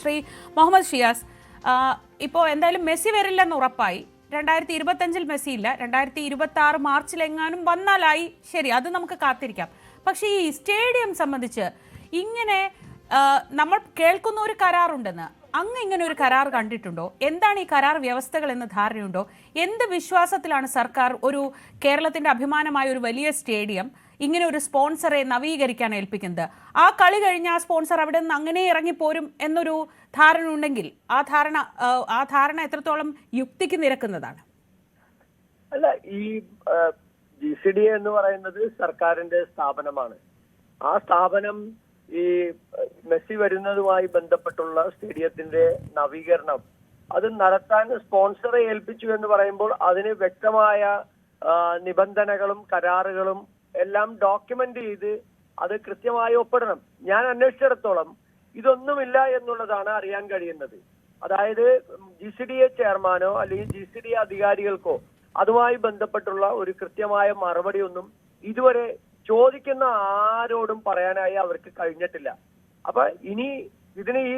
ശ്രീ മുഹമ്മദ് ഷിയാസ് ഇപ്പോൾ എന്തായാലും മെസ്സി വരില്ലെന്ന് ഉറപ്പായി. രണ്ടായിരത്തി ഇരുപത്തഞ്ചിൽ മെസ്സി ഇല്ല രണ്ടായിരത്തി ഇരുപത്തി ആറ് മാർച്ചിലെങ്ങാനും വന്നാലായി. ശരി അത് നമുക്ക് കാത്തിരിക്കാം. പക്ഷേ ഈ സ്റ്റേഡിയം സംബന്ധിച്ച് ഇങ്ങനെ നമ്മൾ കേൾക്കുന്ന ഒരു കരാറുണ്ടെന്ന് അങ്ങ് ഇങ്ങനെ ഒരു കരാർ കണ്ടിട്ടുണ്ടോ? എന്താണ് ഈ കരാർ വ്യവസ്ഥകൾ എന്ന് ധാരണയുണ്ടോ? എന്ത് വിശ്വാസത്തിലാണ് സർക്കാർ ഒരു കേരളത്തിന്റെ അഭിമാനമായ ഒരു വലിയ സ്റ്റേഡിയം ഇങ്ങനെ ഒരു സ്പോൺസറെ നവീകരിക്കാൻ ഏൽപ്പിക്കുന്നത്. ആ കളി കഴിഞ്ഞ് ആ സ്പോൺസർ അവിടെ നിന്ന് അങ്ങനെ ഇറങ്ങിപ്പോരും എന്നൊരു ധാരണ ഉണ്ടെങ്കിൽ ആ ധാരണ ആ, ധാരണ എത്രത്തോളം യുക്തിക്ക് നിരക്കുന്നതാണ്? അല്ല ഈ ജി സി ഡി എന്ന് പറയുന്നത് സർക്കാരിന്റെ സ്ഥാപനമാണ്. ആ സ്ഥാപനം ഈ മെസ്സി വരുന്നതുമായി ബന്ധപ്പെട്ടുള്ള സ്റ്റേഡിയത്തിന്റെ നവീകരണം അത് നടത്താൻ സ്പോൺസറെ ഏൽപ്പിച്ചു എന്ന് പറയുമ്പോൾ അതിന് വ്യക്തമായ നിബന്ധനകളും കരാറുകളും എല്ലാം ഡോക്യുമെന്റ് ചെയ്ത് അത് കൃത്യമായി ഒപ്പിടണം. ഞാൻ അന്വേഷിച്ചിടത്തോളം ഇതൊന്നുമില്ല എന്നുള്ളതാണ് അറിയാൻ കഴിയുന്നത്. അതായത് ജി സി ഡി എ ചെയർമാനോ അല്ലെങ്കിൽ ജി സി ഡി എ അധികാരികൾക്കോ അതുമായി ബന്ധപ്പെട്ടുള്ള ഒരു കൃത്യമായ മറുപടി ഒന്നും ഇതുവരെ ചോദിക്കുന്ന ആരോടും പറയാനായി അവർക്ക് കഴിഞ്ഞിട്ടില്ല. അപ്പൊ ഇനി ഇതിന് ഈ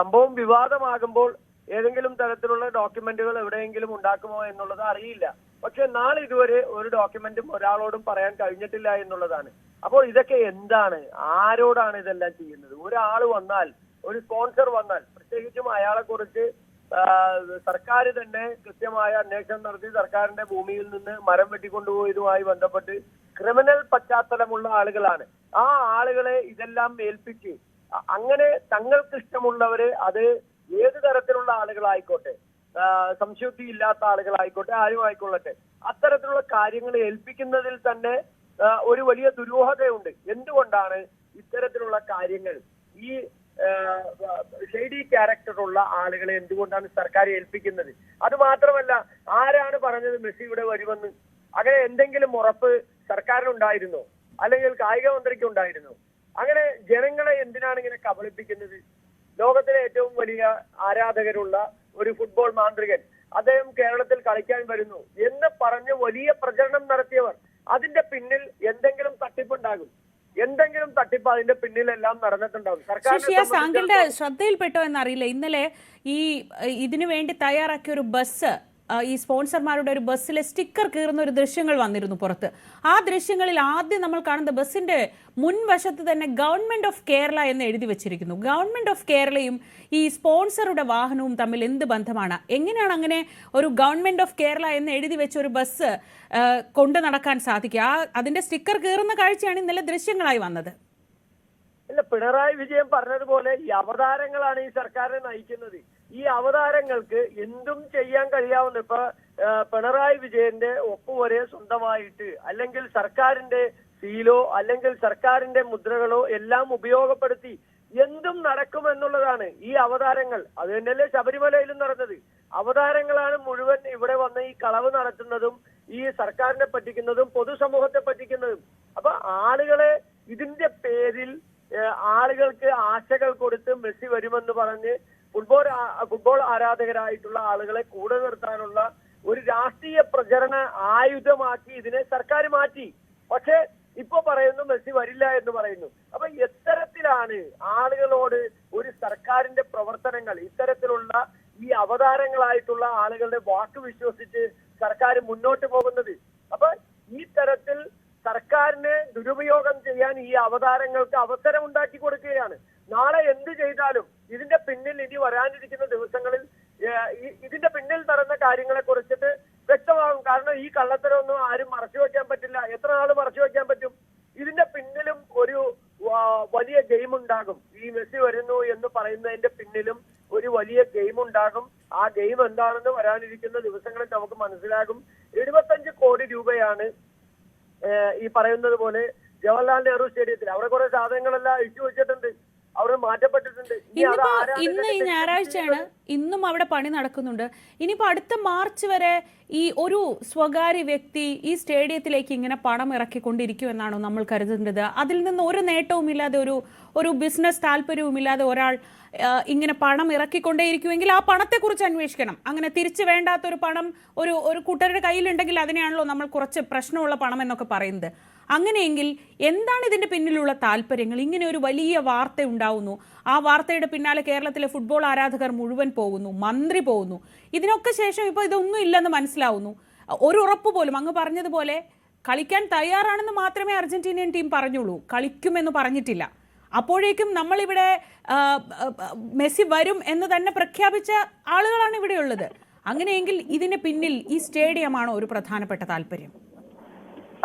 സംഭവം വിവാദമാകുമ്പോൾ ഏതെങ്കിലും തരത്തിലുള്ള ഡോക്യുമെന്റുകൾ എവിടെയെങ്കിലും ഉണ്ടാക്കുമോ എന്നുള്ളത് അറിയില്ല. പക്ഷെ നാളെ ഇതുവരെ ഒരു ഡോക്യുമെന്റും ഒരാളോടും പറയാൻ കഴിഞ്ഞിട്ടില്ല എന്നുള്ളതാണ്. അപ്പോൾ ഇതൊക്കെ എന്താണ്? ആരോടാണ് ഇതെല്ലാം ചെയ്യുന്നത്? ഒരാൾ വന്നാൽ ഒരു സ്പോൺസർ വന്നാൽ പ്രത്യേകിച്ചും അയാളെ കുറിച്ച് സർക്കാർ തന്നെ കൃത്യമായ അന്വേഷണം നടത്തി സർക്കാരിന്റെ ഭൂമിയിൽ നിന്ന് മരം വെട്ടിക്കൊണ്ടുപോയതുമായി ബന്ധപ്പെട്ട് ക്രിമിനൽ പശ്ചാത്തലമുള്ള ആളുകളാണ്. ആ ആളുകളെ ഇതെല്ലാം ഏൽപ്പിച്ച് അങ്ങനെ തങ്ങൾക്ക് ഇഷ്ടമുള്ളവരെ അത് ഏത് തരത്തിലുള്ള ആളുകളായിക്കോട്ടെ സംശയുദ്ധി ഇല്ലാത്ത ആളുകളായിക്കോട്ടെ ആരും ആയിക്കൊള്ളട്ടെ. അത്തരത്തിലുള്ള കാര്യങ്ങൾ ഏൽപ്പിക്കുന്നതിൽ തന്നെ ഒരു വലിയ ദുരൂഹതയുണ്ട്. എന്തുകൊണ്ടാണ് ഇത്തരത്തിലുള്ള കാര്യങ്ങൾ ഈ ഷെയ്ഡി ക്യാരക്ടറുള്ള ആളുകളെ എന്തുകൊണ്ടാണ് സർക്കാർ ഏൽപ്പിക്കുന്നത്? അത് മാത്രമല്ല ആരാണ് പറഞ്ഞത് മെസ്സി ഇവിടെ വരുമെന്ന്? അങ്ങനെ എന്തെങ്കിലും ഉറപ്പ് സർക്കാരിനുണ്ടായിരുന്നോ? അല്ലെങ്കിൽ കായിക മന്ത്രിക്ക് ഉണ്ടായിരുന്നോ അങ്ങനെ ജനങ്ങളെ എന്തിനാണ് ഇങ്ങനെ കബളിപ്പിക്കുന്നത്? ലോകത്തിലെ ഏറ്റവും വലിയ ആരാധകരുള്ള ഒരു ഫുട്ബോൾ മാന്ത്രികൻ അദ്ദേഹം കേരളത്തിൽ കളിക്കാൻ വരുന്നു എന്ന് പറഞ്ഞ് വലിയ പ്രചരണം നടത്തിയവർ. അതിന്റെ പിന്നിൽ എന്തെങ്കിലും തട്ടിപ്പുണ്ടാകും. എന്തെങ്കിലും തട്ടിപ്പ് അതിന്റെ പിന്നിലെല്ലാം നടന്നിട്ടുണ്ടാകും. സർക്കാർ താങ്കളുടെ ശ്രദ്ധയിൽപ്പെട്ടോ എന്നറിയില്ല. ഇന്നലെ ഈ ഇതിനു വേണ്ടി തയ്യാറാക്കിയ ഒരു ബസ് ഈ സ്പോൺസർമാരുടെ ഒരു ബസ്സിലെ സ്റ്റിക്കർ കീറുന്ന ഒരു ദൃശ്യങ്ങൾ വന്നിരുന്നു പുറത്ത്. ആ ദൃശ്യങ്ങളിൽ ആദ്യം നമ്മൾ കാണുന്ന ബസ്സിന്റെ മുൻവശത്ത് തന്നെ ഗവൺമെന്റ് ഓഫ് കേരള എന്ന് എഴുതി വെച്ചിരിക്കുന്നു. ഗവൺമെന്റ് ഓഫ് കേരളയും ഈ സ്പോൺസറുടെ വാഹനവും തമ്മിൽ എന്ത് ബന്ധമാണ്? എങ്ങനെയാണ് അങ്ങനെ ഒരു ഗവൺമെന്റ് ഓഫ് കേരള എന്ന് എഴുതി വെച്ച ഒരു ബസ് കൊണ്ടു നടക്കാൻ സാധിക്കുക? ആ അതിന്റെ സ്റ്റിക്കർ കീറുന്ന കാഴ്ചയാണ് ഇന്നലെ ദൃശ്യങ്ങളായി വന്നത്. ഇല്ല പിണറായി വിജയൻ പറഞ്ഞതുപോലെ ഈ അവതാരങ്ങളാണ് ഈ സർക്കാരിനെ നയിക്കുന്നത്. ഈ അവതാരങ്ങൾക്ക് എന്തും ചെയ്യാൻ കഴിയാവുന്ന ഇപ്പൊ പിണറായി വിജയന്റെ ഒപ്പുവരെ സ്വന്തമായിട്ട് അല്ലെങ്കിൽ സർക്കാരിന്റെ സീലോ അല്ലെങ്കിൽ സർക്കാരിന്റെ മുദ്രകളോ എല്ലാം ഉപയോഗപ്പെടുത്തി എന്തും നടക്കുമെന്നുള്ളതാണ് ഈ അവതാരങ്ങൾ. അത് തന്നെയല്ലേ ശബരിമലയിലും നടന്നത്. അവതാരങ്ങളാണ് മുഴുവൻ ഇവിടെ വന്ന് ഈ കളവ് നടത്തുന്നതും ഈ സർക്കാരിനെ പറ്റിക്കുന്നതും പൊതുസമൂഹത്തെ പറ്റിക്കുന്നതും. അപ്പൊ ആളുകളെ ഇതിന്റെ പേരിൽ ആളുകൾക്ക് ആശകൾ കൊടുത്ത് മെസ്സി വരുമെന്ന് പറഞ്ഞ് ഫുട്ബോൾ ഫുട്ബോൾ ആരാധകരായിട്ടുള്ള ആളുകളെ കൂടെ നിർത്താനുള്ള ഒരു രാഷ്ട്രീയ പ്രചരണ ആയുധമാക്കി ഇതിനെ സർക്കാർ മാറ്റി. പക്ഷേ ഇപ്പൊ പറയുന്നു മെസ്സി വരില്ല എന്ന് പറയുന്നു. അപ്പൊ എത്തരത്തിലാണ് ആളുകളോട് ഒരു സർക്കാരിന്റെ പ്രവർത്തനങ്ങൾ ഇത്തരത്തിലുള്ള ഈ അവതാരങ്ങളായിട്ടുള്ള ആളുകളുടെ വാക്ക് വിശ്വസിച്ച് സർക്കാർ മുന്നോട്ട് പോകുന്നത്? അപ്പൊ ഈ തരത്തിൽ സർക്കാരിനെ ദുരുപയോഗം ചെയ്യാൻ ഈ അവതാരങ്ങൾക്ക് അവസരം ഉണ്ടാക്കി കൊടുക്കുകയാണ്. നാളെ എന്ത് ചെയ്താലും ഇതിന്റെ പിന്നിൽ ഇനി വരാനിരിക്കുന്ന ദിവസങ്ങളിൽ ഇതിന്റെ പിന്നിൽ നടന്ന കാര്യങ്ങളെ കുറിച്ചിട്ട് വ്യക്തമാകും. കാരണം ഈ കള്ളത്തരമൊന്നും ആരും മറച്ചു വെക്കാൻ പറ്റില്ല. എത്ര നാൾ മറച്ചു വെക്കാൻ പറ്റും? ഇതിന്റെ പിന്നിലും ഒരു വലിയ ഗെയിം ഉണ്ടാകും. ഈ മെസ്സി വരുന്നു എന്ന് പറയുന്നതിന്റെ പിന്നിലും ഒരു വലിയ ഗെയിം ഉണ്ടാകും. ആ ഗെയിം എന്താണെന്ന് വരാനിരിക്കുന്ന ദിവസങ്ങളിൽ നമുക്ക് മനസ്സിലാകും. എഴുപത്തഞ്ച് കോടി രൂപയാണ് ഈ പറയുന്നത് പോലെ ജവഹർലാൽ നെഹ്റു സ്റ്റേഡിയത്തിൽ. അവിടെ കുറെ സാധനങ്ങളെല്ലാം ഇട്ടു വെച്ചിട്ടുണ്ട്. അവിടെ മാറ്റപ്പെട്ടിട്ടുണ്ട്. ഇന്ന് ഈ ഞായറാഴ്ചയാണ്. ഇന്നും അവിടെ പണി നടക്കുന്നുണ്ട്. ഇനിയിപ്പോ അടുത്ത മാർച്ച് വരെ ഈ ഒരു സ്വകാര്യ വ്യക്തി ഈ സ്റ്റേഡിയത്തിലേക്ക് ഇങ്ങനെ പണം ഇറക്കിക്കൊണ്ടിരിക്കുമെന്നാണോ നമ്മൾ കരുതുന്നത്? അതിൽ നിന്ന് ഒരു നേട്ടവും ഇല്ലാതെ ഒരു ഒരു ബിസിനസ് താല്പര്യവുമില്ലാതെ ഒരാൾ ഇങ്ങനെ പണം ഇറക്കിക്കൊണ്ടേയിരിക്കുമെങ്കിൽ ആ പണത്തെക്കുറിച്ച് അന്വേഷിക്കണം. അങ്ങനെ തിരിച്ചു വേണ്ടാത്തൊരു പണം ഒരു ഒരു കൂട്ടരുടെ കയ്യിലുണ്ടെങ്കിൽ അതിനെയാണല്ലോ നമ്മൾ കുറച്ച് പ്രശ്നമുള്ള പണം എന്നൊക്കെ പറയുന്നത്. അങ്ങനെയെങ്കിൽ എന്താണ് ഇതിന്റെ പിന്നിലുള്ള താല്പര്യങ്ങൾ? ഇങ്ങനെ ഒരു വലിയ വാർത്ത ഉണ്ടാവുന്നു. ആ വാർത്തയുടെ പിന്നാലെ കേരളത്തിലെ ഫുട്ബോൾ ആരാധകർ മുഴുവൻ പോകുന്നു മന്ത്രി പോകുന്നു. ഇതിനൊക്കെ ശേഷം ഇപ്പോൾ ഇതൊന്നും ഇല്ലെന്ന് മനസ്സിലാവുന്നു. ഒരു ഉറപ്പ് പോലും അങ്ങ് പറഞ്ഞതുപോലെ കളിക്കാൻ തയ്യാറാണെന്ന് മാത്രമേ അർജന്റീനിയൻ ടീം പറഞ്ഞുള്ളൂ. കളിക്കുമെന്ന് പറഞ്ഞിട്ടില്ല. അപ്പോഴേക്കും നമ്മളിവിടെ മെസ്സി വരും എന്ന് തന്നെ പ്രഖ്യാപിച്ച ആളുകളാണ് ഇവിടെയുള്ളത്. അങ്ങനെയെങ്കിൽ ഇതിന് പിന്നിൽ ഈ സ്റ്റേഡിയമാണോ ഒരു പ്രധാനപ്പെട്ട താല്പര്യം.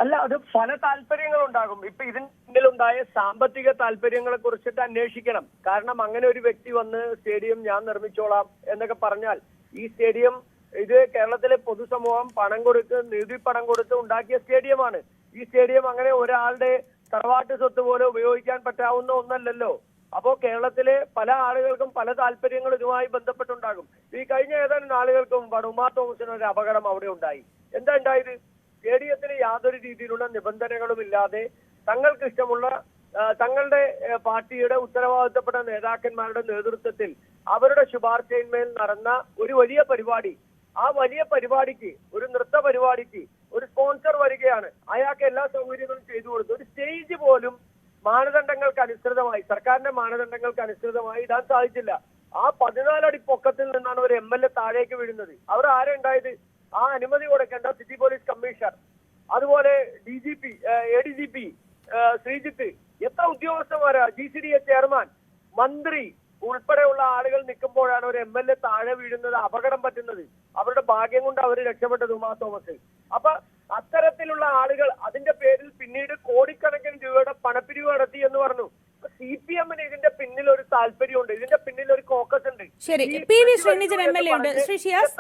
അല്ല അത് പല താല്പര്യങ്ങൾ ഉണ്ടാകും ഇപ്പൊ ഇതിന് പിന്നിലുണ്ടായ സാമ്പത്തിക താല്പര്യങ്ങളെ കുറിച്ചിട്ട് അന്വേഷിക്കണം. കാരണം അങ്ങനെ ഒരു വ്യക്തി വന്ന് സ്റ്റേഡിയം ഞാൻ നിർമ്മിച്ചോളാം എന്നൊക്കെ പറഞ്ഞാൽ ഈ സ്റ്റേഡിയം ഇത് കേരളത്തിലെ പൊതുസമൂഹം പണം കൊടുത്ത് നികുതി പണം കൊടുത്ത് ഉണ്ടാക്കിയ സ്റ്റേഡിയമാണ്. ഈ സ്റ്റേഡിയം അങ്ങനെ ഒരാളുടെ തറവാട്ട് സ്വത്ത് പോലെ ഉപയോഗിക്കാൻ പറ്റാവുന്ന ഒന്നല്ലല്ലോ. അപ്പോ കേരളത്തിലെ പല ആളുകൾക്കും പല താല്പര്യങ്ങൾ ഇതുമായി ബന്ധപ്പെട്ടുണ്ടാകും. ഈ കഴിഞ്ഞ ഏതാനും ആളുകൾക്കും വടുമാ തോമസിന് ഒരു അപകടം അവിടെ ഉണ്ടായി. എന്താ ഉണ്ടായത്? യാതൊരു രീതിയിലുള്ള നിബന്ധനകളും ഇല്ലാതെ തങ്ങൾക്ക് ഇഷ്ടമുള്ള തങ്ങളുടെ പാർട്ടിയുടെ ഉത്തരവാദിത്തപ്പെട്ട നേതാക്കന്മാരുടെ നേതൃത്വത്തിൽ അവരുടെ ശുപാർശയിന്മേൽ നടന്ന ഒരു വലിയ പരിപാടി. ആ വലിയ പരിപാടിക്ക് ഒരു നൃത്ത പരിപാടിക്ക് ഒരു സ്പോൺസർ വരികയാണ് അയാൾക്ക് എല്ലാ സൗകര്യങ്ങളും ചെയ്തു കൊടുത്തു ഒരു സ്റ്റേജ് പോലും മാനദണ്ഡങ്ങൾക്ക് അനുസൃതമായി സർക്കാരിന്റെ മാനദണ്ഡങ്ങൾക്ക് അനുസൃതമായി ഇടാൻ സാധിച്ചില്ല. ആ പതിനാലടി പൊക്കത്തിൽ നിന്നാണ് ഒരു എം എൽ എ താഴേക്ക് വീഴുന്നത്. അവർ ആരുണ്ടായത് ആ അനുമതി കൊടുക്കേണ്ട സിറ്റി പോലീസ് കമ്മീഷണർ. അതുപോലെ D G P A D G P Sreejith എത്ര ഉദ്യോഗസ്ഥന്മാരാ? G C D A chairman മന്ത്രി ഉൾപ്പെടെയുള്ള ആളുകൾ നിൽക്കുമ്പോഴാണ് ഒരു എം എൽ എ താഴെ വീഴുന്നത് അപകടം പറ്റുന്നത്. അവരുടെ ഭാഗ്യം കൊണ്ട് അവർ രക്ഷപ്പെട്ടത് ഉമാ തോമസ്. അപ്പൊ അത്തരത്തിലുള്ള ആളുകൾ അതിന്റെ പേരിൽ പിന്നീട് കോടിക്കണക്കിന് രൂപയുടെ പണപ്പിരിവ് നടത്തി എന്ന് പറഞ്ഞു. സി പി എമ്മിന് ഇതിന്റെ പിന്നിൽ ഒരു താല്പര്യമുണ്ട്. ഇതിന്റെ പിന്നിൽ ഒരു കോക്കസ് ഉണ്ട്. ശരി. P V Sreenijan M L A ഉണ്ട്. ശ്രീ ഷിയാസ്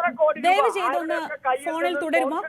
ദയവ് ചെയ്തൊന്ന് ഫോണിൽ തുടരുമോ?